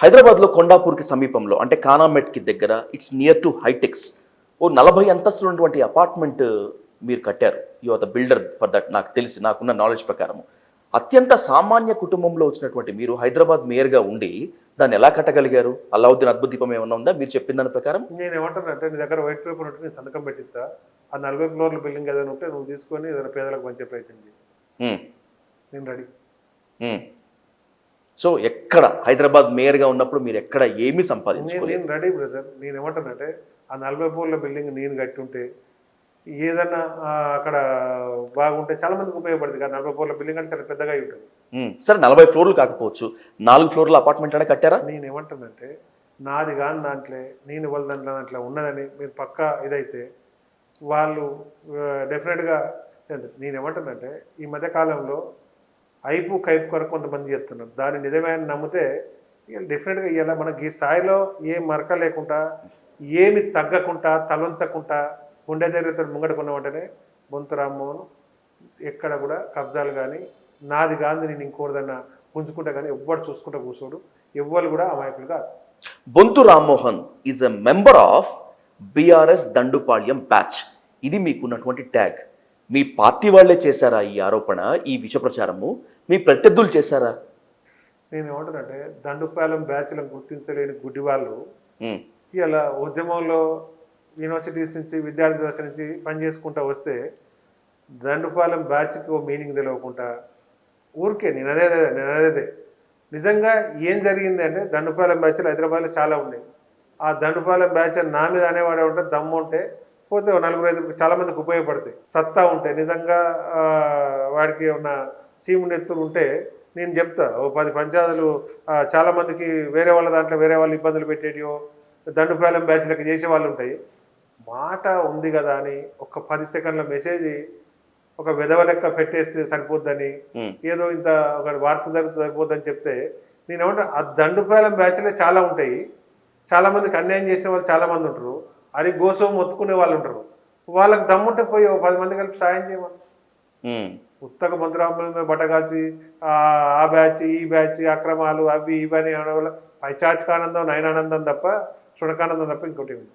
హైదరాబాద్లో కొండాపూర్కి సమీపంలో అంటే కానామెట్కి దగ్గర ఇట్స్ నియర్ టు హైటెక్స్ ఓ నలభై అంతస్తులు ఉన్నటువంటి అపార్ట్మెంట్ మీరు కట్టారు. You are the builder for that నాకు తెలిసి నాకున్న నాలెడ్జ్ ప్రకారం అత్యంత సామాన్య కుటుంబంలో వచ్చినటువంటి మీరు హైదరాబాద్ మేయర్గా ఉండి దాన్ని ఎలా కట్టగలిగారు? అల్లావుద్దీన్ అద్భుత దీపం ఏమన్నా ఉందా? మీరు చెప్పిన దాని ప్రకారం? నేను ఏమంటాను అంటే నీ దగ్గర వైట్ పేపర్ ఉంటే నేను సంతకం పెట్టిస్తా. ఆ నలభై ఫ్లోర్ల బిల్డింగ్ ఏదైనా ఉంటే నువ్వు తీసుకొని ఏదైనా పేదలకు పంచే ప్రయత్నం చేయి. నేను రెడీ. సో ఎక్కడ హైదరాబాద్ మేయర్గా ఉన్నప్పుడు మీరు ఎక్కడ ఏమీ సంపాదించుకోలేదు. నేను రెడీ బ్రదర్ నేను ఏమంటానంటే ఆ నలభై ఫ్లోర్ల బిల్డింగ్ నేను కట్టి ఉంటే ఏదన్నా అక్కడ బాగుంటే చాలా మందికి ఉపయోగపడుతుంది కదా. నలభై ఫ్లోర్ల బిల్డింగ్ అంటే చాలా పెద్దగా ఉంటుంది. సరే నలభై ఫ్లోర్లు కాకపోవచ్చు. నాలుగు ఫ్లోర్ల అపార్ట్మెంట్ అయినా కట్టారా? నేను ఏమంటానంటే నాది కాని దాంట్లో నేను వాళ్ళ దాంట్లో దాంట్లో ఉన్నదని మీరు పక్కా ఇదైతే వాళ్ళు డెఫినెట్గా నేను ఏమంటానంటే ఈ మధ్య కాలంలో ఐపు కైపు కొరకు కొంతమంది చేస్తున్నారు. దాన్ని నిజమైన నమ్మితే డెఫినెట్గా ఇలా మనకి ఈ స్థాయిలో ఏ మరక లేకుండా ఏమి తగ్గకుండా తలంచకుండా గుండె దగ్గరతో ముంగడుకున్న వెంటనే బొంతు రామ్మోహన్ ఎక్కడ కూడా కబ్జాలు కానీ నాది కాదు నేను ఇంకోటిదన్నా ఉంచుకుంటా కానీ ఎవ్వరు చూసుకుంటా కూర్చోడు ఎవ్వరు కూడా అమాయకులు కాదు. Bonthu Rammohan is a member of BRS Dandupalyam batch ఇది మీకున్నటువంటి ట్యాగ్ మీ పార్టీ వాళ్ళే చేశారా ఈ ఆరోపణ ఈ విష ప్రచారము మీ ప్రత్యర్థులు చేశారా? నేను ఏమంటానంటే దండుపాలెం బ్యాచ్లను గుర్తించలేని గుడ్డి వాళ్ళు ఇలా ఉద్యమంలో యూనివర్సిటీస్ నుంచి విద్యార్థి దశ నుంచి పనిచేసుకుంటా వస్తే దండుపాలెం బ్యాచ్కి ఓ మీనింగ్ తెలియకుండా ఊరికే నేను అదే నేను అదే. నిజంగా ఏం జరిగింది అంటే దండుపాలెం బ్యాచ్లు హైదరాబాద్లో చాలా ఉన్నాయి. ఆ దండుపాలెం బ్యాచ్ నా మీద అనేవాడే ఉంటే దమ్ము ఉంటే పోతే నలుగురు ఐదుగురు చాలా మందికి ఉపయోగపడతాయి. సత్తా ఉంటే నిజంగా వాడికి ఉన్న సీము నెత్తులు ఉంటే నేను చెప్తా. ఓ పది పంచాయతీలు ఆ, చాలా మందికి వేరే వాళ్ళ దాంట్లో వేరే వాళ్ళు ఇబ్బందులు పెట్టేటివో దండుపాలెం బ్యాచ్లకి చేసే వాళ్ళు ఉంటాయి. మాట ఉంది కదా అని ఒక పది సెకండ్ల మెసేజ్ ఒక విధవ లెక్క పెట్టేస్తే సరిపోద్దని ఏదో ఇంత ఒక వార్త జరిగితే సరిపోద్దని చెప్తే నేను ఏమంటా ఆ దండుపాలెం బ్యాచ్లే చాలా ఉంటాయి. చాలా మందికి అన్యాయం చేసిన వాళ్ళు చాలా మంది ఉంటారు. అది గోసం మొత్తుకునే వాళ్ళు ఉంటారు. వాళ్ళకి దమ్ముంటే పోయి ఓ పది మంది కలిపి సాయం చేయమని. ఉత్తక మంత్రాంబ బట్టగాల్చి ఆ ఆ బ్యాచ్ ఈ బ్యాచ్ అక్రమాలు అవి ఇవని అనడం వల్ల పైచాచికానందం నయనానందం తప్ప శునకానందం తప్ప ఇంకోటి లేదు.